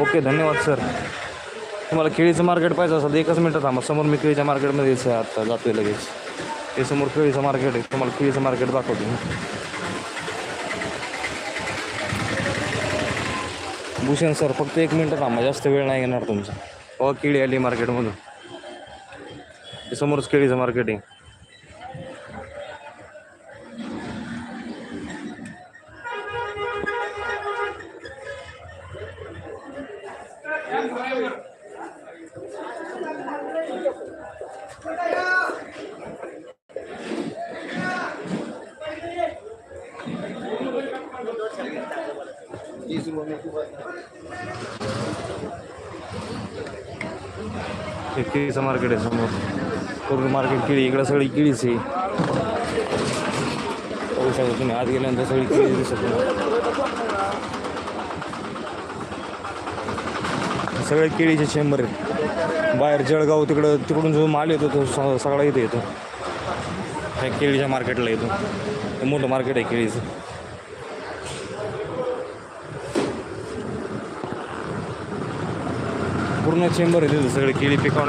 Okay धन्यवाद sir. तुम्हाला केळीचं market पाहिजे असेल तर एकच मिनटं थांबा. समोर मी केळीच्या मार्केटमध्ये यायचं आहे आत्ता जातोय लगेच. ते समोर केळीचं मार्केट आहे. तुम्हाला केळीचं मार्केट दाखवतो मी. भूषण सर फक्त एक मिनटं थांबा. जास्त वेळ नाही येणार तुमचा. अ केळी आली मार्केटमधून. समोरच केळीचं मार्केट आहे. केळीचं मार्केट आहे समोर. पूर्ण मार्केट केळी इकडं सगळी केळीच आहे. पाहू शकतो तुम्ही आत गेल्यानंतर सगळी केळी दिसत सगळ्या सगळे केळीचे चेंबर आहेत. बाहेर जळगाव तिकडं तिकडून जो माल येतो तो स- सगळा इथे येतो. ह्या केळीच्या मार्केटला येतो. मोठं मार्केट आहे केळीचं. पूर्ण चेंबर आहे तिथं सगळे केळी पिकवण्याचं